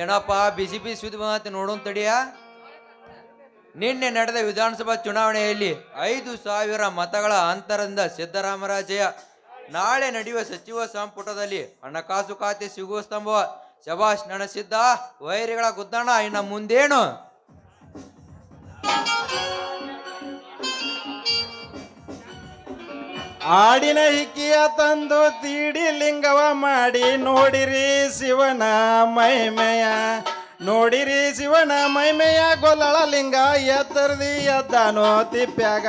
ಏನಪ್ಪ, ಬಿಸಿ ಬಿಸಿ ಸುದ್ದಿ ನೋಡೋನ್ ತಡಿಯ ನಿನ್ನೆ ನಡೆದ ವಿಧಾನಸಭಾ ಚುನಾವಣೆಯಲ್ಲಿ ಐದು ಸಾವಿರ ಮತಗಳ ಅಂತರದಿಂದ ಸಿದ್ದರಾಮರಾಜಯ್ಯ, ನಾಳೆ ನಡೆಯುವ ಸಚಿವ ಸಂಪುಟದಲ್ಲಿ ಹಣಕಾಸು ಖಾತೆ ಸಿಗುವ ಸ್ತಂಭ ಶಬಾಷ್ ನಡೆಸಿದ್ದ ವೈರಿಗಳ ಗುದ್ದಣ, ಇನ್ನ ಮುಂದೇನು? ಆಡಿನ ಹಿಕ್ಕಿಯ ತಂದು ತೀಡಿ ಲಿಂಗವ ಮಾಡಿ ನೋಡಿರಿ ಶಿವನ ಮೈಮೆಯ ನೋಡಿರಿ ಶಿವನ ಮೈಮೆಯ ಗೊಲ್ಲಳ ಲಿಂಗ ಎತ್ತರದಿ ಎದ್ದಾನೋ ತಿಪ್ಪ್ಯಾಗ.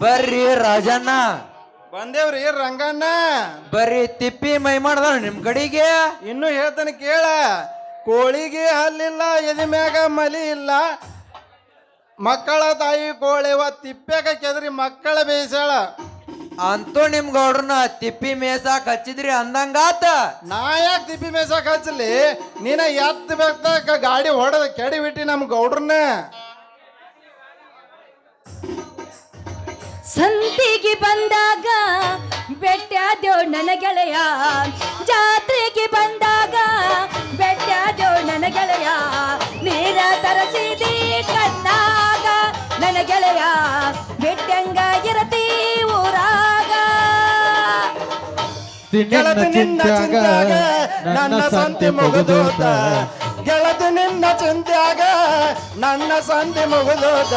ಬರ್ರಿ ರಾಜಣ್ಣ. ಬಂದೇವ್ರಿ ರಂಗಣ್ಣ. ಬರ್ರಿ ತಿಪ್ಪಿ ಮೈ ಮಾಡ್ದ ನಿಮ್ ಕಡೆಗೆ. ಇನ್ನು ಹೇಳ್ತಾನೆ ಕೇಳ. ಕೋಳಿಗೆ ಹಲ್ಲಿಲ್ಲ ಎದಿ ಮ್ಯಾಗ ಮಲಿ ಇಲ್ಲ. ಮಕ್ಕಳ ತಾಯಿ ಕೋಳಿವ ತಿಪ್ಪ್ಯಾಗ ಕೆದ್ರಿ ಮಕ್ಕಳ ಬೇಯಿಸಾಳ ಅಂತೂ ನಿಮ್ ಗೌಡ್ರನ್ನ ತಿಪ್ಪಿ ಮೇಸಾಕ್ ಹಚ್ಚಿದ್ರಿ ಅಂದಂಗಾತ. ನಾ ಯಾಕೆ ತಿಪ್ಪಿ ಮೇಸ ಹಚ್ಚಲಿ ನೀನ ಎತ್ತ ಬೇಕ ಗಾಡಿ ಹೊಡೆದ ಕೆಡಿ ಬಿಟ್ಟಿ ನಮ್ ಗೌಡ್ರನ್ನ? ಸಂತಿಗೆ ಬಂದಾಗ ಬೆಟ್ಟಾದೇವ್ ನನ್ನ ಗೆಳೆಯ. ಜಾತ್ರೆಗೆ ಬಂದಾಗ ಬೆಟ್ಟಾದೇವ್ ನನ್ನ ಗೆಳೆಯ. ನೀರ ತರಸಿದಿ ಕಣ್ಣಾಗ ಗೆಳತಿ ನಿನ್ನ ಚಿಂತ್ಯಾಗ ನನ್ನ ಸಂತೆ ಮುಗಿದೋದ ಗೆಳತಿ ನಿನ್ನ ಚಿಂತ್ಯಾಗ ನನ್ನ ಸಂತೆ ಮುಗಿದೋದ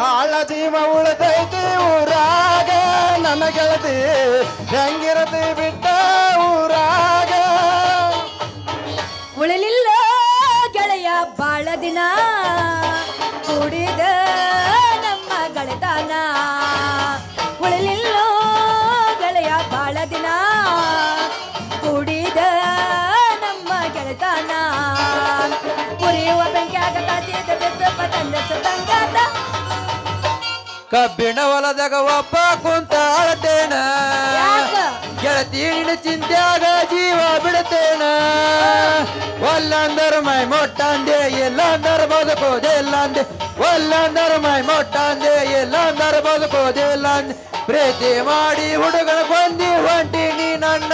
ಆಳ ಜೀವ ಉಳಿದೈತಿ ಊರಾಗ. ನನ್ನ ಗೆಳತಿ ಹೆಂಗಿರತಿ ಬಿಟ್ಟ ಊರಾಗ. ಉಳಿಲಿಲ್ಲ ಗೆಳೆಯ ಬಾಳ ದಿನ. ಕುಡಿದ ನಮ್ಮ ಗೆಳೆತನ. ಕಬ್ಬಿಣ ಹೊಲದಾಗ ಒಬ್ಬ ಕುಂತ ಅಳತೇನ ಯಾಕ? ಗೆಳತಿ ನಿನ್ನ ಚಿಂತ್ಯಾಗ ಜೀವ ಬಿಡತೇನ ಒಲ್ಲಂದರ ಮೈ ಮೊಟ್ಟಂದೆ ಎಲ್ಲಂದರ ಬದುಕೋದೆಲ್ಲಂದೆ ಒಲ್ಲಂದರ ಮೈ ಮೊಟ್ಟಂದೆ ಎಲ್ಲಂದರ ಬದುಕೋದೆಲ್ಲಂದೆ ಪ್ರೀತಿ ಮಾಡಿ ಹುಡುಗನ ಬಂದಿ ಹೊಂಟಿ ನೀ ನನ್ನ.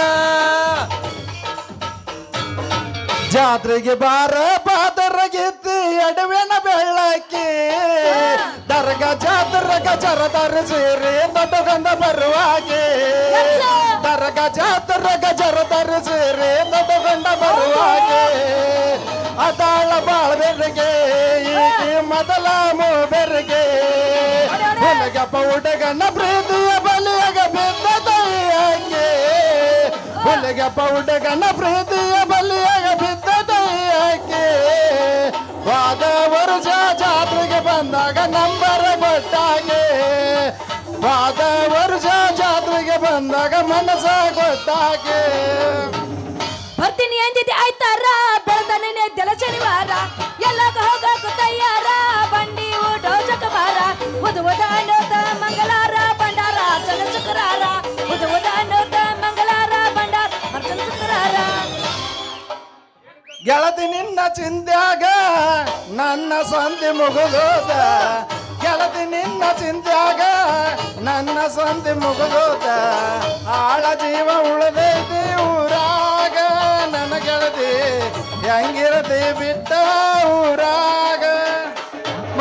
ಜಾತ್ರೆಗೆ ಬಾರ ಪಾದರಗಿತ್ತಿ ಅಡವೇನ ಬೆಳ್ಳಕ್ಕಿ ದರ್ಗ ಜಾತ್ರೆಗ ಜರದರ ಸೇರಿ ದೊಡ್ಡಗಂದ ಬರುವಾಗೆ. ದರ್ಗ ಜಾತ್ರೆಗ ಜರದರ ಸೇರಿ ದೊಡ್ಡಗಂದ ಬರುವಾಗೆ. ಅದಾಳ ಬಾಳ್ಬೆರ್ಗೆ, ಈಕೆ ಮೊದಲ ಮೂಬೆರ್ಗೆ. ಹುಲಗಪ್ಪ ಹುಡುಗನ ಪ್ರೀತಿಯ ಬಲಿಯಾಗ ಬಿದ್ದ ತಾಯಿಯಾಗೆ ಹುಲಿಗಪ್ಪ ಹುಡುಗನ ಪ್ರೀತಿಯ ಬಂದಾಗ ನಂಬರ ಕೊಟ್ಟಾಗೆ. ಪಾದ ವರ್ಷ ಜಾತ್ರೆಗೆ ಬಂದಾಗ ಮನಸ್ಸ ಗೊತ್ತಾಗೆ ಬರ್ತೀನಿ ಅಂದಿದ್ದೆ ಆಯ್ತಾರ? ಬೆಳೆದ ನೆನೆ ದೆಲ ಶನಿವಾರ. ಎಲ್ಲ ಹೋಗಕ್ಕೂ ತಯ್ಯಾರ ಬಂಡಿ ಊಟ ಚಕಬಾರ ಉದ ಗೆಳತಿ ನಿನ್ನ ಚಿಂತ್ಯಾಗ ನನ್ನ ಸಂಧಿ ಮುಗಿದೋದ. ಗೆಳತಿ ನಿನ್ನ ಚಿಂತ್ಯಾಗ ನನ್ನ ಸಂಧಿ ಮುಗಿದೋದ. ಆಳ ಜೀವ ಉಳಿದೈತಿ ಊರಾಗ, ನನ್ನ ಗೆಳತಿ ಹೆಂಗಿರತಿ ಬಿಟ್ಟ ಊರಾಗ.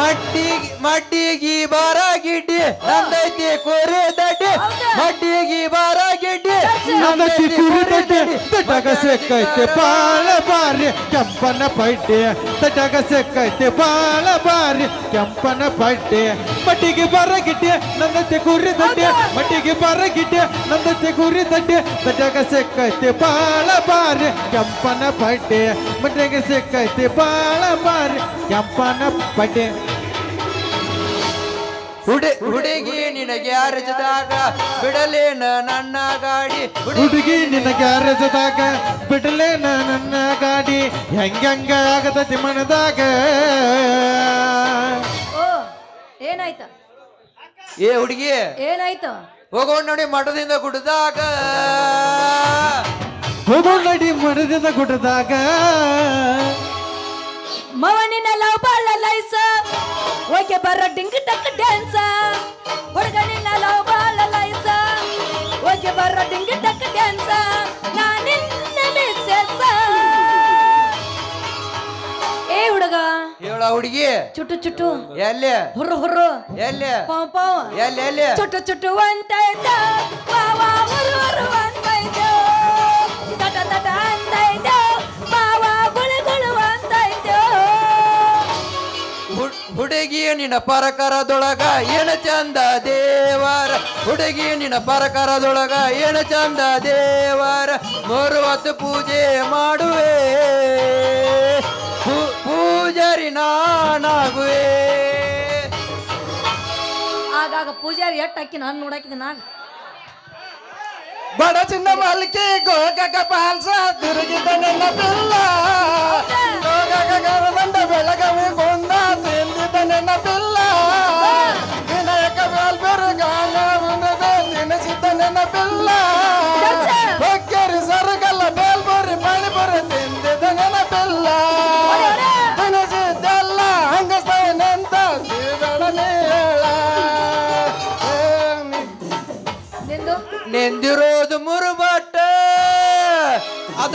ಮಟ್ಟಿಗೆ ಮಟ್ಟಿಗೆ ಬಾರ ಗಿಡ್ಡಿ ನಂದೈತಿ ಕೋರೆ ದಡ್ಡಿ ಮಟ್ಟಿಗೆ ಬಾರ ಗಿಡ್ಡಿ ನನ್ನತಿ ಕುರಿದಡ್ಡೆ ತಟಗ ಸೆಕ್ಕೈತೆ ಬಾಳ ಬಾರಿ ಕೆಂಪನ ಪಡ್ಡೆ ತಟಗ ಸೆಕ್ಕೈತೆ ಬಾಳ ಬಾರಿ ಕೆಂಪನ ಪಡ್ಡೆ ಮಟ್ಟಿಗೆ ಬರಗಿಡ್ಡೆ ನನ್ನತಿ ಕುರಿದಡ್ಡೆ ಮಟ್ಟಿಗೆ ಬರಗಿಡ್ಡೆ ನನ್ನತಿ ಕುರಿದಡ್ಡೆ ತಟಗ ಸೆಕ್ಕೈತೆ ಬಾಳ ಬಾರಿ ಕೆಂಪನ ಪಡ್ಡೆ ಮಟ್ಟಿಗೆ ಸೆಕ್ಕೈತೆ ಬಾಳ ಬಾರಿ ಕೆಂಪನ ಪಡ್ಡೆ ಹುಡಿ ಹುಡುಗಿ ನಿನಗೆ ಅರಜದಾಗ ಬಿಡಲೇನ ನನ್ನ ಗಾಡಿ. ಹುಡುಗಿ ನಿನಗೆ ಅರಜದಾಗ ಬಿಡಲೇನ ನನ್ನ ಗಾಡಿ. ಹೆಂಗ ಆಗತತಿ ಮನದಾಗ? ಓ ಏನಾಯ್ತ? ಏ ಹುಡುಗಿ ಏನಾಯ್ತ? ಹೋಗೋಣ ನೋಡಿ ಮಠದಿಂದ ಗುಡ್ದಾಗ ಹೋಗೋಣ ನೋಡಿ ಮಠದಿಂದ ಗುಡ್ಡದಾಗ. ಮವನಿನ ಲವ್ ಬಾಳ ಲೈಸ ಓಕೆ ಬರ ಡಿಂಗ್ ಟಕ್ ಡ್ಯಾನ್ಸ ಹುಡುಗನಿನ ಲವ್ ಬಾಳ ಲೈಸ ಓಕೆ ಬರ ಡಿಂಗ್ ಟಕ್ ಡ್ಯಾನ್ಸ ನಾನಿನ್ನ ಮಿಸ್ಸೆಸ್ ಹುಡುಗ ಹೇಳ ಹುಡುಗಿ. ಚುಟ್ಟು ಚುಟ್ಟು. ಎಲ್ಲಿ? ಹುರು ಹುರ್ರು. ಎಲ್ಲಿ? ಪಾಪ ಪಾವ್. ಎಲ್ಲಿ ಎಲ್ಲಿ? ಚುಟ್ಟು ಚುಟ್ಟು ಅಂತ ಇದ್ದ. ವಾ ಹುರು ಹುರು ಅಂತ ಹುಡ್- ಹುಡುಗಿ ನಿನ್ನ ಪರಕರದೊಳಗ ಏನ ಚಂದ ದೇವರ? ಹುಡುಗಿಯ ನಿನ್ನ ಪರಕರದೊಳಗ ಏನ ಚಂದ ದೇವರ? ಮೂರು ಹೊತ್ತು ಪೂಜೆ ಮಾಡುವೆ. ಪೂಜಾರಿ ನಾನಾಗುವೆ. ಆಗಾಗ ಪೂಜಾರಿ ಎಟ್ಟು ಹಾಕಿ ನಾನು ನೋಡಾಕಿದ್ದೆ ನಾನು. ಬಡ ಚಿನ್ನ ಮಲ್ಕಿ ಗೋಗಕ ಪಾಲ್ಸ ತಿರುಗಿದ ನನ್ನ ಪಿಲ್ಲ. ಗೋಗಕ ಬೆಳಗವಿ நினைச்சத நினைப்பில்ல விநாயக வேல் பெருகான உன்னதை நினைச்சத நினைப்பில்லை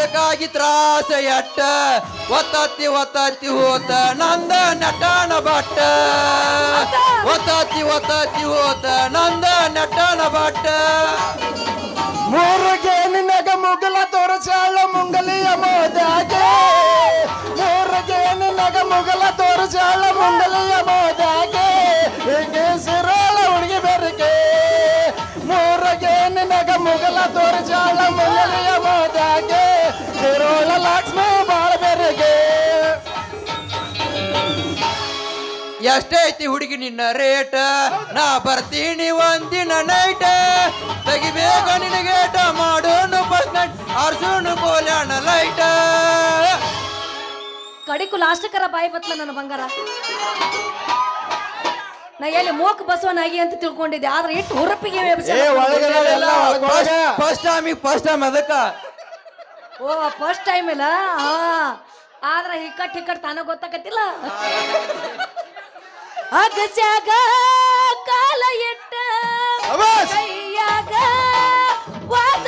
ಅದಕ್ಕಾಗಿ ತ್ರಾಸ ಎಟ್ಟ ಒತ್ತತ್ತಿ ಒತ್ತತ್ತಿ ಹೋತ ನಂದ ನಟನ ಬಟ್ಟ ಒತ್ತತ್ತಿ ಒತ್ತತ್ತಿ ಹೋತ ನಂದ ನಟನ ಬಟ್ಟ ಮೂರುಗೆ ನಿನಗ ಮುಗಲ ತೋರಿಸಾಳ ಮುಂಗಲಿಯ ಮೋದಾಗೆ ಮೂರುಗೆ ನಿನಗ ಮುಗಲ ತೋರಿಸಾಳ ಮುಂಗಲಿಯ ಮೋದಾಗೆ ಹೀಗೆ ಸಿರಾಳ ಹುಡುಗಿ ಬೆರಕೆ. ಮೂರುಗೆ ನಿನಗ ಮುಗಲ ತೋರಿಸಾಳ ಎಷ್ಟೈತಿ ಹುಡುಗಿ ನಿನ್ನ ರೇಟ ನಾ ಬರ್ತೀನಿ ಒಂದಿನ ನೈಟ್ ತೆಗಿಬೇಕ ನಿನಗೇಟ ಮಾಡೋನು ಬಸ್ ನೈಟ್ ಆರ್ಸೋನು ಕೋಲ್ಯಾಣ ಲೈಟ್ ಕಡಿಕು ಲಾಸ್ಟಕರ ಬಾಯಿ ಬತ್ಲ ನನ್ನ ಬಂಗಾರ. ನಾ ಎಲ್ಲಿ ಮೂಕ್ ಬಸವನಾಗಿ ಅಂತ ತಿಳ್ಕೊಂಡಿದ್ದೆ ಆದ್ರೆ ಇಟ್ಟು ಹುರುಪಿಗೆ ಫಸ್ಟ್ ಟೈಮ್ ಫಸ್ಟ್ ಟೈಮ್ ಅದಕ್ಕ. ಓ ಫಸ್ಟ್ ಟೈಮ್ ಇಲ್ಲ? ಆದ್ರೆ ಇಕ್ಕಟ್ಟು ಹಿಕ್ಕಟ್ ಹಿಕ್ಕಟ್ ತಾನ ಗೊತ್ತಾಕತ್ತಿಲ್ಲ? ಅಗಸ್ಯಾಗ ಕಾಲ ಅಬಾಸ್! ಕೈಯಾಗ ವಾಸ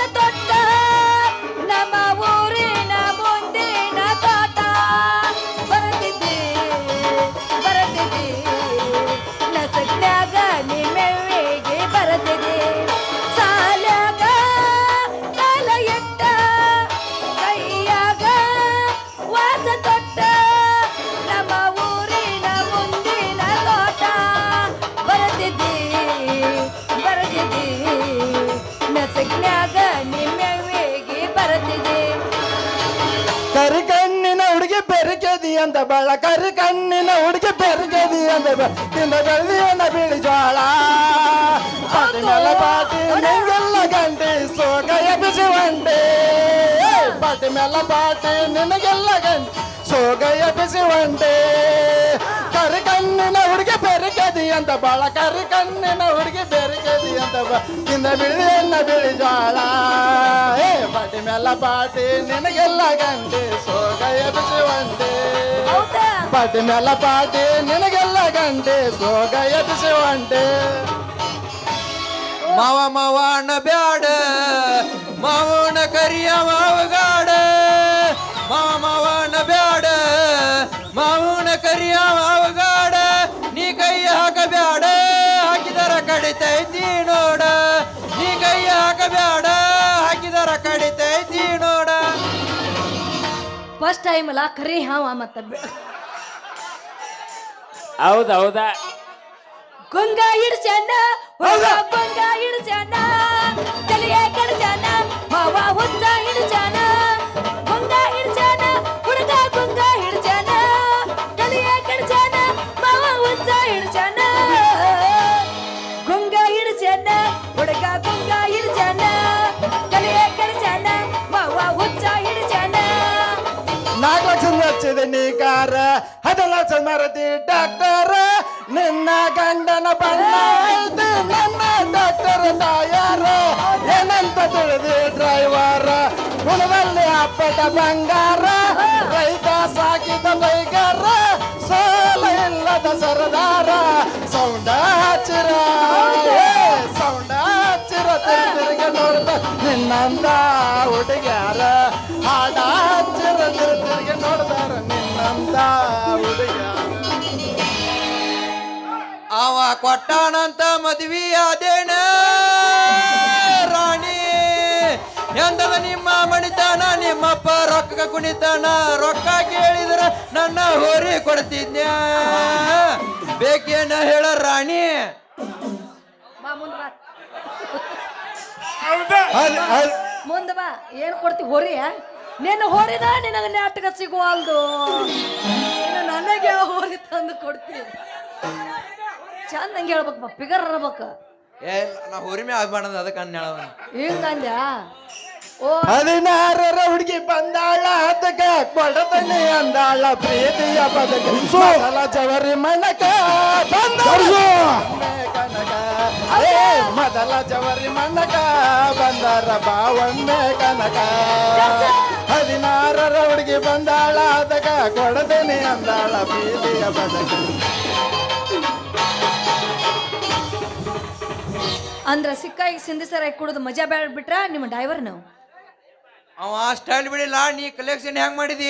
ಬೆರಕೆದಿ ಅಂತ ಬಳ ಕರಿ ಕಣ್ಣಿನ ಹುಡುಗಿ ಬೆರಕೆದಿ ಅಂತ ಬ- ತಿಂದ ಬೆಳ್ದಿಯನ್ನ ಬಿಳಿ ಜೋಳ ಪಾಟಿ ಮೇಲೆ ಪಾಟಿ ನಿಂಗೆಲ್ಲ ಗಂಟೆ ಸೋಗ ಎಬ್ಬಿಸಿ ಒಂಡೆ ಪಾಟಿ ಮೇಲೆ ಪಾಟಿ ನಿನಗೆಲ್ಲ ಗಂಟೆ ಸೋಗ ಎಬ್ಬಿಸಿ ಒಂಡೆ ಕರಿ ಕಣ್ಣಿನ ಹುಡುಗಿ ಬೆರಕೆದಿ ಅಂತ ಬಾಳ ಕರಿ ಕಣ್ಣಿನ ಹುಡುಗಿ ಕದಿ ಅಂತ ಇಂದ ಬಿಳಿ ಬಿಳಿಯನ್ನ ಬಿಳಿ ಜೋಳ ಏ ಪಾಟಿ ಮೇಲ ಪಾಟಿ ನಿನಗೆಲ್ಲ ಗಂಟೆ ಸೋಗ ಎಬ್ಬಿಸಿ ಒಂಡೆ ಪಾಟಿ ಮೇಲ ಪಾಟಿ ನಿನಗೆಲ್ಲ ಗಂಟೆ ಸೋಗ ಎಬ್ಬಿಸಿ ಒಂಡೆ ಮಾವ ಮಾವನ ಬ್ಯಾಡ ಮಾವನ ಕರಿಯ ಮಾವಗಾಡ ಮಾವ ಮಾವನ ಫಸ್ಟ್ ಟೈಮ್ ಅಲ್ಲ ಕರಿ ಹಾವ ಮತ್ತ ಹೌದ ಹೌದ್. ಗುಂಗ ಹಿಡ್ಸ್ಯಾನ ಹುಡುಗ ಗುಂಗ ಹಿಡ್ಸ್ಯಾನ ತಲೆಯ ಕಡ್ಸ್ಯಾನ ಮಾವ ಹುಚ್ಚ ನಾಲ್ಕು ಲಕ್ಷ ಹಚ್ಚಿದೆ ನೀ ಕಾರ. ಹತ್ತು ಲಕ್ಷ ಮರದಿ ಡಾಕ್ಟರ್. ನಿನ್ನ ಗಂಡನ ಬಣ್ಣ ಐತೆ, ನನ್ನ ಡಾಕ್ಟರ್ ತಾಯಾರ. ಏನಂತ ತಿಳಿದಿ ಡ್ರೈವರ್? ಗುಣದಲ್ಲಿ ಅಪ್ಪಟ ಬಂಗಾರ. ರೈತ ಸಾಕಿದ ಬೈಗಾರ. ಸೋಲ ಇಲ್ಲದ ಸರದಾರ. ಸೌಂಡ ಹಚ್ಚಿರ. ಸೌಂಡ ಹಚ್ಚಿರ. ತಿರುಗಿ ನೋಡ್ತ ನಿನ್ನಂದ ಹುಡುಗ್ಯಾರ. ನೋಡ್ದಾರ ಹುಡುಗ ಅವ ಕೊಟ್ಟಾನಂತ ಮದ್ವಿ ಅದೇನ ರಾಣಿ ಎಂದದ ನಿಮ್ಮ ಮಣಿತಾನ ನಿಮ್ಮಪ್ಪ ರೊಕ್ಕ ಕುಣಿತಾನ ರೊಕ್ಕ ಕೇಳಿದ್ರ ನನ್ನ ಹೋರಿ ಕೊಡ್ತಿದ್ನ ಬೇಕೇನ ಹೇಳ ರಾಣಿ? ಮುಂದ ಬಾ. ಏನು ಕೊಡ್ತಿ ಹೊರಿಯ ನಿನ್ನ ಹೊರಿದ ನಿನಗೆ ನಾಟಕ ಸಿಗುವಲ್ದು ಇನ್ನು ನನಗೆ ಹೊರಿ ತಂದು ಕೊಡ್ತೀನಿ. ಚಂದಂಗೆ ಹೇಳ್ಬೇಕು ಹೇಳ್ಬೇಕಪ್ಪ ಫಿಗರ್ ಇರ್ಬೇಕು. ಏ ನಾ ಹುರಿಮೆ ಆಗ್ಬಾರದು ಅದಕ್ಕೆ ಅನ್ನ ಹಿಂಗಂದ್ಯ ಓ ಹದಿನಾರರ ಹುಡುಗಿ ಬಂದಾಳ ಅದಕ್ಕ ಕೊಡತನೆ ಅಂದಾಳ ಪ್ರೀತಿಯ ಬದಕ. ಜವರಿ ಮಣಕ ಬಂದಾಳ. ಕನಕ ಏ ಮೊದಲ ಜವರಿ ಮನಕ ಬಂದಾರ ಬಾವಣ್ಣೆ ಕನಕ. ಹದಿನಾರರ ಹುಡುಗಿ ಬಂದಾಳ ಅದಕ ಕೊಡದೇನೆ ಅಂದಾಳ ಬೀದಿಯ ಬದಕ. ಅಂದ್ರ ಸಿಕ್ಕಾಗಿ ಸಿಂಧಿ ಸರ ಕುಡಿದು ಮಜಾ ಬೇಡ ಬಿಟ್ರ ನಿಮ್ಮ ಡ್ರೈವರ್ ನಾವು? ಅವ ಸ್ಟೈಲ್ ಬಿಡಿಲ್ಲ ನೀ ಕಲೆಕ್ಷನ್ ಹೆಂಗ್ ಮಾಡಿದಿ?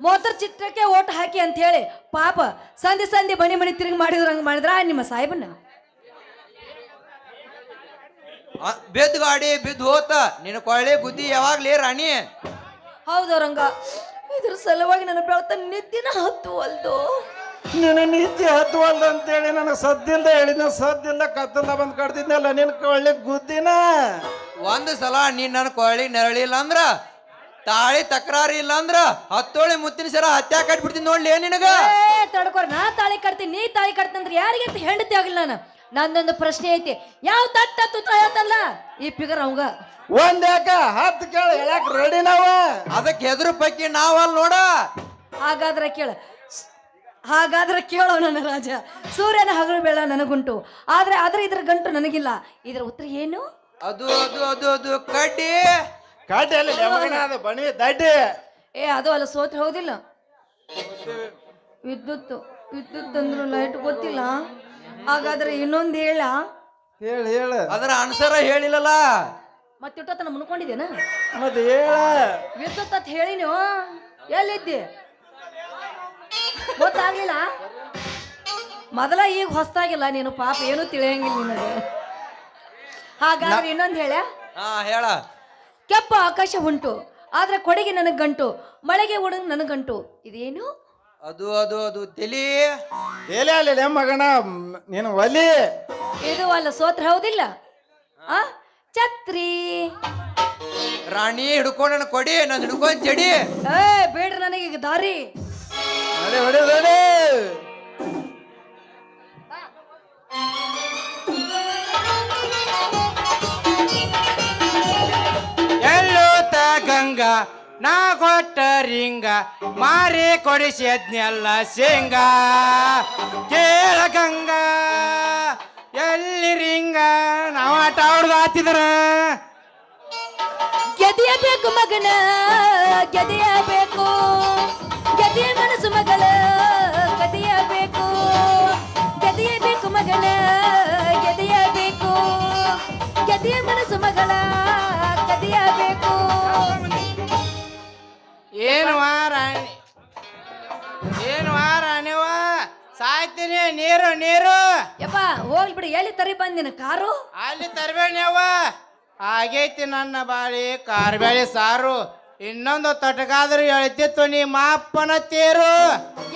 ಮೋತರ್ ಚಿತ್ರಕ್ಕೆ ಓಟ್ ಹಾಕಿ ಅಂತ ಹೇಳಿ ಪಾಪ ಸಂಧಿ ಸಂಧಿ ಬಣಿ ಮಣಿ ತಿರುಗಿ ಮಾಡಿದ್ರಂಗ್ ಮಾಡಿದ್ರ ನಿಮ್ಮ ಸಾಹೇಬನ್ನ? ಬಿದ್ದ್ ಗಾಡಿ ಬಿದ್ದು ಹೋತ ನಿನ್ನ ಕೊಳ್ಳೆ ಬುದ್ಧಿ ಯಾವಾಗ್ಲೇ ರಾಣಿ. ಹೌದು ರಂಗ ಇದ್ರ ಸಲುವಾಗಿ ನನ್ನ ಬೆಳತ ನಿದ್ದಿನ ಹತ್ತುವಲ್ದು ನಿನ್ನ ನಿದ್ದೆ ಹತ್ತುವಲ್ದು ಅಂತೇಳಿ ನನಗೆ ಸದ್ದಿಲ್ದ ಹೇಳಿದ್ನ ಸದ್ದಿಲ್ಲ ಕತ್ತಲ್ದ ಬಂದ್ ಕಡ್ತಿದ್ನಲ್ಲ ನಿನ್ ಕೊಳ್ಳಿ ಗುದ್ದಿನ ಒಂದ್ ಸಲ ನೀನ್ ನನ್ನ ಕೊಳ್ಳಿ ನೆರಳಿಲ್ಲ ಅಂದ್ರ ತಾಳಿ ತಕರಾರಿ ಇಲ್ಲ ಅಂದ್ರ ಹತ್ತೋಳಿ ಮುತ್ತಿನ ಸರ ಹತ್ಯಾ ಕಟ್ಬಿಡ್ತೀನಿ ನೋಡ್ಲಿ ನಿನಗ? ಏ ತಡ್ಕೊರ್ ನಾ ತಾಳಿ ಕಟ್ತೀನಿ ನೀ ತಾಳಿ ಕಟ್ತಂದ್ರೆ ಯಾರಿಗೆ ಅಂತ ಹೆಂಡತಿ ಆಗಿಲ್ಲ ನಾನು? ನಂದೊಂದು ಪ್ರಶ್ನೆ ಐತಿ. ಯಾವ ತಟ್ಟ ತುತ್ತ ಹೇಳ್ತಲ್ಲ? ಈ ಪಿಗರ್ ಅವಂಗ. ಒಂದ್ ಯಾಕ ಹತ್ತು ಕೇಳ ಹೇಳಕ್ ರೆಡಿ ನಾವ? ಅದಕ್ಕೆ ಎದುರು ಪಕ್ಕಿ ನಾವಲ್ ನೋಡ. ಹಾಗಾದ್ರೆ ಕೇಳ. ಹಾಗಾದ್ರೆ ಕೇಳೋ ನನ್ನ ರಾಜ. ಸೂರ್ಯನ ಹಗಲು ಬೇಡ ನನಗುಂಟು. ಆದ್ರೆ ಆದ್ರೆ ಇದ್ರ ಗಂಟು ನನಗಿಲ್ಲ. ಇದ್ರ ಉತ್ತರ ಏನು? ಅದು ಅದು ಅದು ಅದು ಕಡ್ಡಿ. ಕಾಟಿ ಅಲ್ಲಿ ಮಗನ ಅದು ಬಣಿ ದಡ್ಡಿ. ಏ ಅದು ಅಲ್ಲ ಸೋತ್ ಹೌದಿಲ್ಲ ವಿದ್ಯುತ್ ವಿದ್ಯುತ್ ಅಂದ್ರೆ ಲೈಟ್ ಗೊತ್ತಿಲ್ಲ. ಹಾಗಾದ್ರೆ ಇನ್ನೊಂದು ಹೇಳ. ಹೇಳ ಹೇಳ. ಅದರ ಅನ್ಸರ ಹೇಳಿಲ್ಲಲ್ಲ? ಮತ್ತಿಟ್ಟತನ ಮುನ್ಕೊಂಡಿದ್ದೇನ? ಮತ್ತೆ ಹೇಳ. ವಿದ್ಯುತ್ ಅಂತ ಹೇಳಿ ನೀವು. ಎಲ್ಲಿದ್ದಿ? ಗೊತ್ತಾಗ್ಲಿಲ್ಲ? ಮೊದಲ ಈಗ ಹೊಸ್ತಾಗಿಲ್ಲ ನೀನು ಪಾಪ ಏನು ತಿಳಿಯಂಗಿಲ್ಲ ನಿನಗೆ. ಹಾಗಾದ್ರೆ ಇನ್ನೊಂದು ಹೇಳ. ಹಾ ಹೇಳ. ಕೆಪ್ಪ ಆಕಾಶ ಉಂಟು ಆದ್ರೆ ಕೊಡಗೆ ನನಗ್ ಗಂಟು ಮಳೆಗೆ ಉಡಂಗ್ ನನಗಂಟು ಗಂಟು. ಇದೇನು? ಅದು ಅದು ಅದು. ತೆಲಿ. ಎಲೆ ಅಲ್ಲ ಮಗಣ ನೀನು ಒಲಿ. ಇದು ಅಲ್ಲ ಸೋತ್ರ ಹೌದಿಲ್ಲ? ಆ? ಛತ್ರಿ. ರಾಣಿ ಹಿಡ್ಕೊಂಡು ಕೊಡಿ ನಾನು ಹಿಡ್ಕೊಂಡ್ ಜಡಿ. ಏ ಬೇಡ್ರಿ ನನಗೆ ಈಗ ದಾರಿ. ನಡಿ ಹೊಡಿ ಎಲ್ಲೋ ಎಲ್ಲೂತ ಗಂಗಾ ನಾ ಕೊಟ್ಟ ರಿಂಗ, ಮಾರಿ ಕೊಡಿಸಿದ್ನೆಲ್ಲ ಸಿಂಗ ಕೇಳ ಗಂಗ, ಎಲ್ಲಿ ರಿಂಗ? ನಾವು ಆಟ ಆಡ್ದು ಹಾತಿದ್ರ ಗೆದಿಯಬೇಕು ಮಗನ, ಗೆದಿಯಬೇಕು. ಬೇಕು ಗೆದೆಯ ಮನಸ್ಸು ಮಗಳ ಗದೆಯ ಬೇಕು ಗೆದೆಯ ಬೇಕು ಮಗನ, ಗೆದಿಯಬೇಕು. ಗೆದೆಯ ಮನಸ್ಸು ಮಗಳ ಗದೆಯ ಏನು ರಾಣಿ ಏನು ರಾಣಿವ ಸಾಯ್ತೀನಿ ನೀರು ನೀರು. ಯಪ್ಪ ಹೋಗ್ಲಿ ಬಿಡಿ ಎಲ್ಲಿ ತರಿ ಬಂದಿನ ಕಾರು? ಅಲ್ಲಿ ತರಬೇಡ್ಯವ ಆಗೈತಿ ನನ್ನ ಬಾಳಿ ಕಾರ್ಬೇಳಿ ಸಾರು. ಇನ್ನೊಂದು ತಟಕಾದ್ರೂ ಹೇಳ್ತಿತ್ತು ನೀ ಅಪ್ಪನ ತೇರು.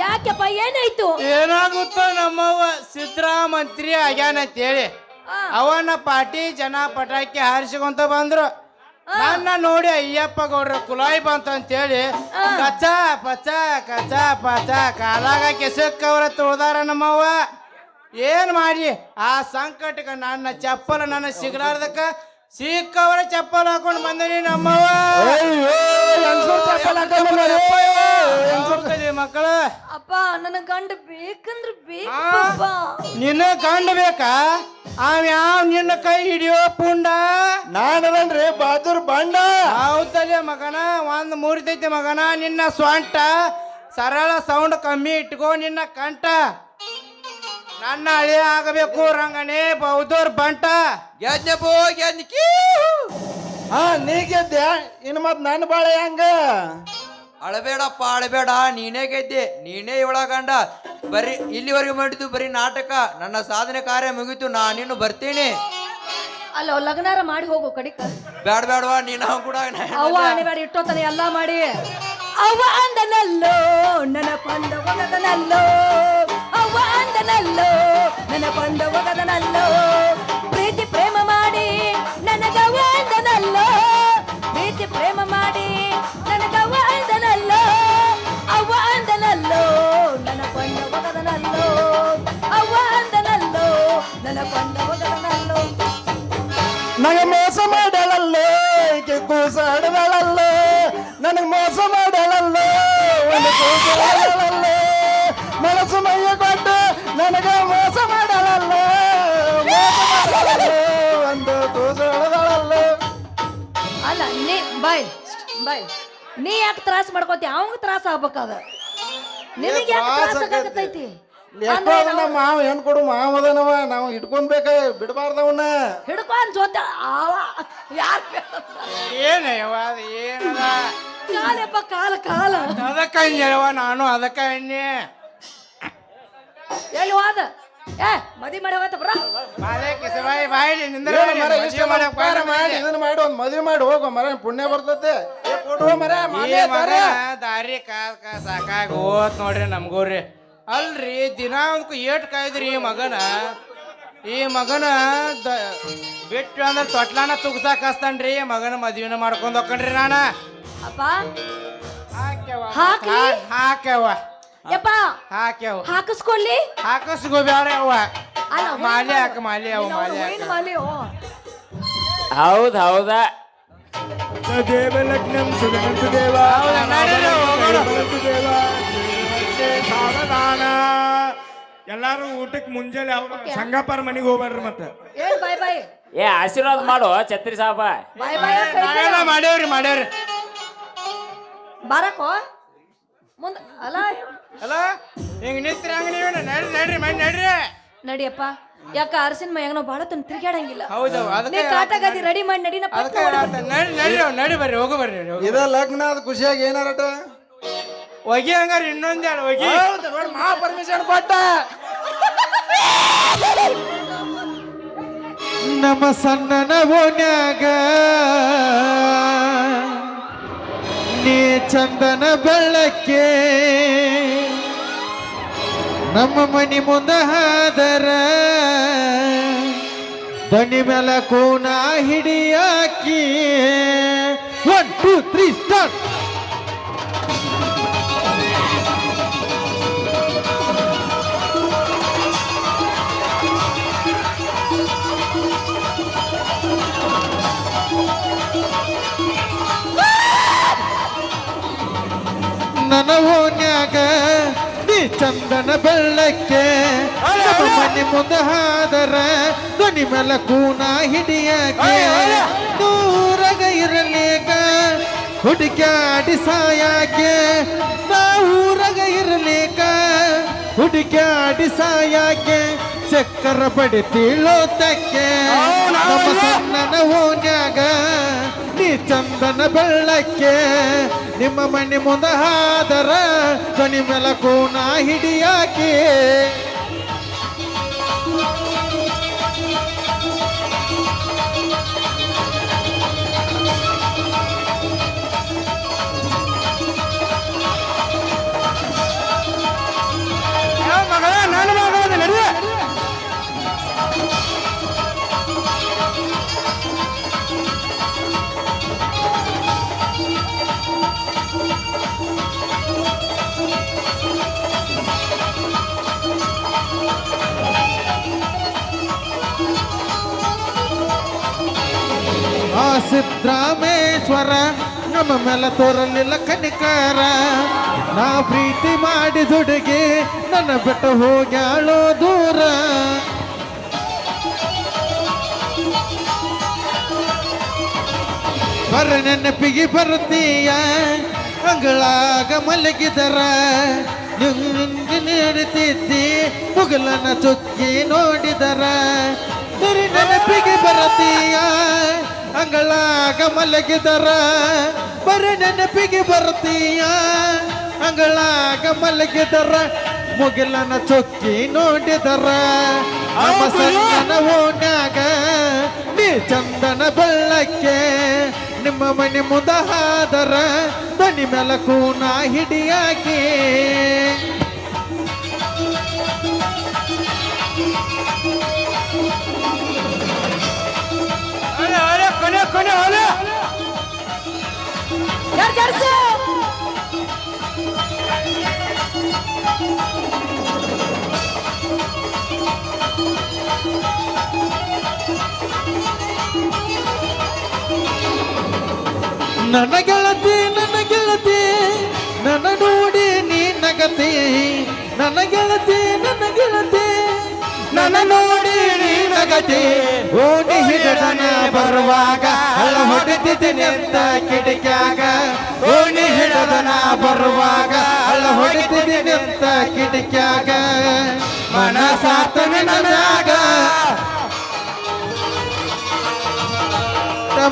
ಯಾಕೆಪ್ಪ ಏನಾಯ್ತು? ಏನಾಗುತ್ತೋ ನಮ್ಮವ್ವ ಸಿದ್ದರಾಮಂತ್ರಿ ಆಗ್ಯಾನ ಅಂತೇಳಿ. ಅವನ ಪಾಟಿ ಜನ ಪಟಾಕಿ ಹಾರಿಸಿಕೊಂತ ಬಂದ್ರು. ನನ್ನ ನೋಡಿ ಅಯ್ಯಪ್ಪ ಗೌಡ್ರ ಕುಲಾಯಿ ಬಂತ ಅಂತೇಳಿ ಕಚ ಪಚ ಕಚ ಪಚ ಕಾಲಾಗ ಕೆಸಕ್ಕವ್ರ ತುಳ್ದಾರ ನಮ್ಮವ್ವ. ಏನ್ ಮಾಡಿ? ಆ ಸಂಕಟಕ್ಕೆ ನನ್ನ ಚಪ್ಪಲ ನನ್ನ ಸಿಗಲಾರ್ದಕ್ಕ ಸಿಕ್ಕವರ ಚಪ್ಪಲ್ ಹಾಕೊಂಡು ಬಂದನಿ ನಮ್ಮವ್ವ. ಅಯ್ಯೋ ಮಕ್ಕಳ? ಅಪ್ಪ ನನ್ನ ಗಂಡ ಬೇಕಂದ್ರ ಬೇಕಪ್ಪ ನಿನ್ನ ಗಂಡ ಬೇಕಾ? ಅವ ಯಾವ ನಿನ್ನ ಕೈ ಹಿಡಿಯೋ ಪುಂಡ? ನಾನದನ್ರಿ ಬಹದ್ದೂರ್ ಬಂಡ. ಹೌದಲ್ಲ ಮಗನ ಒಂದ್ ಮುರಿದೈತಿ ಮಗನ ನಿನ್ನ ಸ್ವಂಟ. ಸರಳ ಸೌಂಡ್ ಕಮ್ಮಿ ಇಟ್ಕೋ ನಿನ್ನ ಕಂಟ ನನ್ನ ಹಳೆ ಆಗಬೇಕು ರಂಗನೇ ಬೌದೂರ್ ಬಂಟ. ಗೆದ್ನೆಪೋ ಗೆದ್ನಿ ಹಾ ನೀ ಗೆದ್ದೆ. ಇನ್ನು ಮತ್ ನನ್ನ ಬಾಳೆ ಹೆಂಗ? ಅಳಬೇಡಪ್ಪ ಅಳಬೇಡ. ನೀನೇ ಗೆದ್ದೆ. ನೀನೇ ಇವಳ ಗಂಡ. ಬರಿ ಇಲ್ಲಿವರೆಗೆ ಮಾಡಿದ್ದು ಬರೀ ನಾಟಕ. ನನ್ನ ಸಾಧನೆ ಕಾರ್ಯ ಮುಗೀತು. ನೀನು ಬರ್ತೀನಿ. ಅಲ್ಲ ಲಗ್ನಾರ ಮಾಡಿ ಹೋಗು ಕಡಿಕ. ಬೇಡ ಬೇಡವಾ ನೀನು ಕೂಡ ಅವ್ವ ಅನಿಬೇಡ ಇಟ್ಟೋತಾನೆ ಎಲ್ಲ ಮಾಡಿ. ಅವ್ವ ಅಂದನಲ್ಲೋ ನನ್ನ ಪಂದವಗದನಲ್ಲೋ ಒಗದನಲ್ಲೋ ಅವ್ವ ಅಂದನಲ್ಲೋ ನನ್ನ ಪಂದವಗದನಲ್ಲೋ ಒಗದನಲ್ಲೋ ಮನಸ್ಸು ಮೈಯ ಕೊಟ್ಟು ನನಗೆ ಮೋಸ ಮಾಡಲಲ್ಲ ಒಂದು ಕೂಸು ಅಲ್ಲ ನೀ ಬಾಯ್ ಬಾಯ್. ನೀ ಯಾಕೆ ತ್ರಾಸ ಮಾಡ್ಕೋತಿ? ಅವಂಗ ತ್ರಾಸ ಆಗ್ಬೇಕಾದ. ನಿನಗೆ ಯಾಕೆ ತ್ರಾಸ ಆಗತೈತಿ. ಮಾವ ಹೆಣ್ ಕೊಡು ಮಾವದನವ ನಾವು ಹಿಡ್ಕೊಂಡ್ಬೇಕ ಬಿಡಬಾರ್ದವನ್ನ. ಹಿಡ್ಕೊಂಡ್ ಜೊತೆ ಆವ ಯಾರ ಏನಯ್ಯವ ಏನದ? ಕಾಲಪ್ಪ ಕಾಲ ಕಾಲ. ಅದಕ್ಕ ನಾನು ಅದಕ್ಕ ಎಣ್ಣೆ ಎಲ್ಲಿ ಹೋದ ಏ ಮದಿ ಮಾಡಿ ಹೋಗತ್ತ ಬ್ರ ಬಾಲೆ ಕಿಸಬಾಯಿ ಬಾಯಿ ನಿಂದ್ರ ಏನ್ ಮರ ಇಷ್ಟ ಮಾಡಿ ಉಪಕಾರ ಮಾಡಿ ಇದನ್ನ ಮಾಡಿ ಒಂದ್ ಮದ್ವೆ ಮಾಡಿ ಹೋಗೋ ಮರ ಪುಣ್ಯ ಬರ್ತತೆ. ಏ ಕೊಡುವ ಮರ ಈ ದಾರಿ. ಕಾದ್ ಕಾ ಸಾಕಾಗ ಹೋತ್ ನೋಡ್ರಿ ನಮ್ಗೂರಿ. ಅಲ್ರಿ ದಿನ ಒಂದ್ಕು ಏಟ್ ಕಾಯ್ದ್ರಿ ಈ ಮಗನ. ಈ ಮಗನ ದ- ಬಿಟ್ಟು ಅಂದ್ರೆ ತೊಟ್ಲಾನ ತುಗ್ಸಾಕ್ ಹಸ್ತಾನ್ರಿ ಈ ಮಗನ ಮದ್ವಿನ ಮಾಡ್ಕೊಂಡ್ ಹೋಗ್ಕಣ್ರಿ ನಾನ. ಅಪ್ಪ? ಹಾಕ್ಯವ ಹಾಕ್ಲಿ? ಹಾಕ್ಯವ. ಯಪ್ಪ ಹಾಕ್ಯವ. ಹಾಕಿಸ್ಕೊಡ್ಲಿ? ಹಾಕಸ್ಗೋ ಬ್ಯಾಡ ಅವ್ವ ಅಲ್ಲ ಮಾಲೆ ಹಾಕ ಮಾಲೆ ಅವ ಮಾಲಿ ಹಾಕ. ಹೂವಿನ ಮಾಲಿ ಓ ಹೌದ್ ಹೌದಾ. ಹೌದಾ, ನಡೀರಿ, ಹೋಗೋಣ. ಎಲ್ಲಾರು ಊಟಕ್ಕೆ ಮುಂಜಾನೆ ಅವ್ರ ಸಂಗಪ್ಪರ ಮನೆಗೆ ಹೋಗ್ಬೇಡ್ರಿ ಮತ್ತೆ. ಏನ್ ಬಾಯ್ ಬಾಯ್. ಏ ಆಶೀರ್ವಾದ ಮಾಡು ಛತ್ರಿ ಸಾಬ. ಬಾಯ್ ಬಾಯ್ ನಾವೆಲ್ಲ ಮಾಡೇವ್ರಿ ಮಾಡೇವ್ರಿ ಬಾರಕೋ. ಮುಂದ ಅಲ್ಲ ಅಲ್ಲ ಹಿಂಗ್ ನಿಂತ್ರಿ ಹಂಗ ನೀವು. ನಡ್ರಿ ನಡ್ರಿ ಮನೆ ನಡ್ರಿ. ನಡಿಯಪ್ಪ. ಯಾಕ ಅರಸಿನ ಮೈಯಾಗ ನಾವು ಭಾಳ ತನ ತಿರ್ಗಾಡಂಗಿಲ್ಲ ಹೌದು ನೀ ಅದಕ್ಕೆ ಕಾಟಾಗದಿ ರೆಡಿ ಮಾಡಿ ನಡಿನ ಅದಕ್ಕೆ ನಡಿ ನಡ್ರಿ ಅವ್ನ್ ನಡಿ ಬರ್ರಿ ಹೋಗು ಬರ್ರಿ ಹೋಗು. ಇದ ಲಗ್ನ ಅದ ಖುಷಿಯಾಗಿ ಏನಾರಟ? ಒಗಿ ಹಂಗಾರ ಇನ್ನೊಂದ್ ಎರಡು ಒಗಿ ಹೌದು ನೋಡಿ ಮಾ ಪರ್ಮಿಷನ್ ಕೊಟ್ಟ. ನಮ್ಮ ಸಣ್ಣನ ಓನ್ಯಾಗ ನೀ ಚಂದನ ಬೆಳ್ಳಕ್ಕೆ ನಮ್ಮ ಮನಿ ಮುಂದ ಹಾದರ. ದಣಿ ಮೇಲ ಹಿಡಿ ಹಿಡಿಯಾಕಿ. ಒನ್ ಟೂ ತ್ರೀ ಸ್ಟಾರ್ಟ್ ನನ್ನ ಓನ್ಯಾಗ ನೀ ಚಂದನ ಬೆಳ್ಳಕ್ಕೆ ಮನೆ ಮುಂದೆ ಹಾದರ ಧ್ವನಿ ಮೇಲ ಕೂನ ಹಿಡಿಯಕ್ಕೆ ದೂರಗ ಇರಲೇಕ? ಹುಡುಕ್ಯಾಡಿ ಸಾಯಾಕೆ? ನಾ ಊರಗ ಇರಲೇಕ ಹುಡುಕ್ಯಾಡಿ ಸಾಯಾಕೆ? ಚಕ್ಕರ ಬಡಿ ತಿಳೋತಕ್ಕೆ ನಮ್ಮ ಸಣ್ಣನ ಓನ್ಯಾಗ ಚಂದನ ಬೆಳ್ಳಕ್ಕೆ ನಿಮ್ಮ ಮನೆ ಮುಂದ ಹಾದರ ಧ್ವನಿ ಮೆಲಕೋನ ಹಿಡಿಯಾಕೆ. ಆ ಸಿದ್ರಾಮೇಶ್ವರ, ನಮ್ಮ ಮೇಲೆ ತೋರಲಿಲ್ಲ ಕನಿಕಾರ. ನಾ ಪ್ರೀತಿ ಮಾಡಿದ ಹುಡುಗಿ ನನ್ನ ಬಿಟ್ಟು ಹೋಗ್ಯಾಳೋ ದೂರ. ಬರ ನೆನಪಿಗೆ ಬರುತ್ತೀಯ, ಅಂಗಳಾಗ ಮಲಗಿದರ. ನೀಡುತ್ತಿದ್ದಿ ಮುಗಲನ ಚುಕ್ಕಿ ನೋಡಿದರ. ನೆನಪಿಗೆ ಬರತೀಯ ಅಂಗಳಾಗ ಮಲಗಿದರ ಬರ ನೆನಪಿಗೆ ಬರ್ತೀಯ? ಅಂಗಳಾಗ ಮಲಗಿದರ ಮುಗಿಲನ ಚೊಕ್ಕಿ ನೋಡಿದರ? ನಮ್ಮ ಸಂಗನ ಓಣ್ಯಾಗ ನೀ ಚಂದನ ಬೆಳ್ಳಕ್ಕೆ ನಿಮ್ಮ ಮನೆ ಮುದಹಾದರ ದನಿ ದನಿ ಕೂನ ಹಿಡಿಯಾಕೆ. ಯಾರ್ ಜಾಡ್ಸು? ನನ್ನ ಗೆಳತಿ ನನ್ನ ಗೆಳತಿ ನನ್ನ ನೋಡಿ ನೀ ನಗತಿ ನನ್ನ ಗೆಳತಿ ನನ್ನ ಗೆಳತಿ ನನ್ನ ನೋಡಿ ನೀ ನಗತಿ ಓಣಿ ಹಿಡದನ ಬರುವಾಗ ಅಲ್ಲ ಹೊಡೆದಿದ್ದೀನಿ ಅಂತ ಕಿಡಿಕ್ಯಾಗ ಓಣಿ ಹಿಡದನ ಬರುವಾಗ ಅಲ್ಲ ಹೊಡೆದಿದ್ದೀನಿ ಅಂತ ಕಿಡಿಕ್ಯಾಗ ಮನಸಾತನ ನನಗ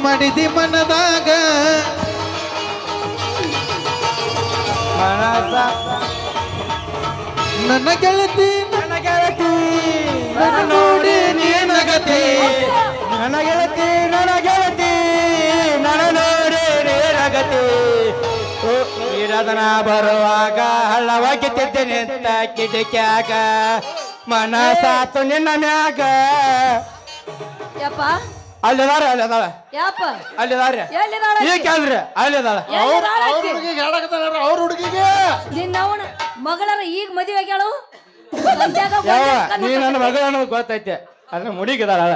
ಮಡಿದಿ ಮನದಾಗ. ನನ್ನ ಗೆಳತಿ. ನನ್ನ ಗೆಳತಿ. ನನ್ನ ನೋಡಿ ನೀ ನಗತಿ. ನನ್ನ ಗೆಳತಿ ನನ್ನ ಗೆಳತಿ. ನನ್ನ ನೋಡಿ ನೀರಗತಿ ನೀರದನ ಬರುವಾಗ ಹಳ್ಳವಾಗಿದ್ದೇನೆ ಅಂತ ಕಿಟಕ್ಯಾಗ. ಮನಸಾತು ನಿನ್ನ ಮ್ಯಾಗ. ಯಪ್ಪ. ಅಲ್ಲಿದಾರ ಅಲ್ಲಿದಾಳ ಯಪ್ಪ. ಅಲ್ಲಿದಾರ. ಎಲ್ಲಿದಾಳ ಈ? ಕೇಳ್ರಿ ಅಲ್ಲಿದಾಳ. ಅವ್ರ ಹುಡುಗಿಗೆ ಹೇಳಕತ್ತಾರ ಅವ್ರ ಹುಡುಗಿಗೆ. ನಿನ್ನವನ ಮಗಳರ ಈಗ ಮದುವೆ ಆಗ್ಯಾಳು? ಯಾವ ನೀ ನನ್ನ ಮಗ ಅನ್ನೋದು ಗೊತ್ತೈತೆ. ಅದ್ರ ಮುಡಿಗಿದಾಳ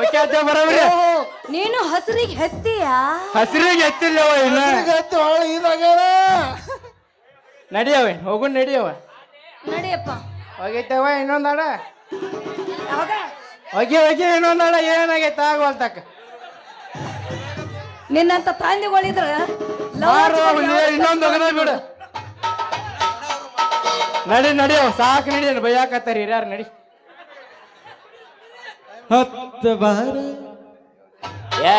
ಓಕೆ ಅಜ್ಜ ಬರೋಬ್ರಿ. ನೀನು ಹಸಿರಿಗೆ ಹೆತ್ತೀಯ? ಹಸಿರಿಗೆ ಎತ್ತಿಲ್ಲವ ಇಲ್ಲ ಹುಡುಗತ್ತಿ ಹೊಳ್ಳಿ ಇದಾಗ್ಯಾರ ನಡಿಯವ ಹೋಗು ನಡಿಯವ ನಡಿಯಪ್ಪ. ಹೋಗೈತವ ಇನ್ನೊಂದಾಡ ಹೋಗಿ ಹೋಗಿ ಇನ್ನೊಂದಾಡ ಏನಾಗೈತ ಆಗೋಲ್ತಕ್ಕ ನಿನ್ನಂತ ತಾಂದಿಗಳಿದ್ರ ಇನ್ನೊಂದು ಬಿಡು. ನಡಿ ನಡಿ ಸಾಕು ನಡಿ ಬೈಯಾಕತ್ತಾರ ಹಿರಿಯಾರ ನಡಿ. ಹತ್ತು ಬಾರ. ಏ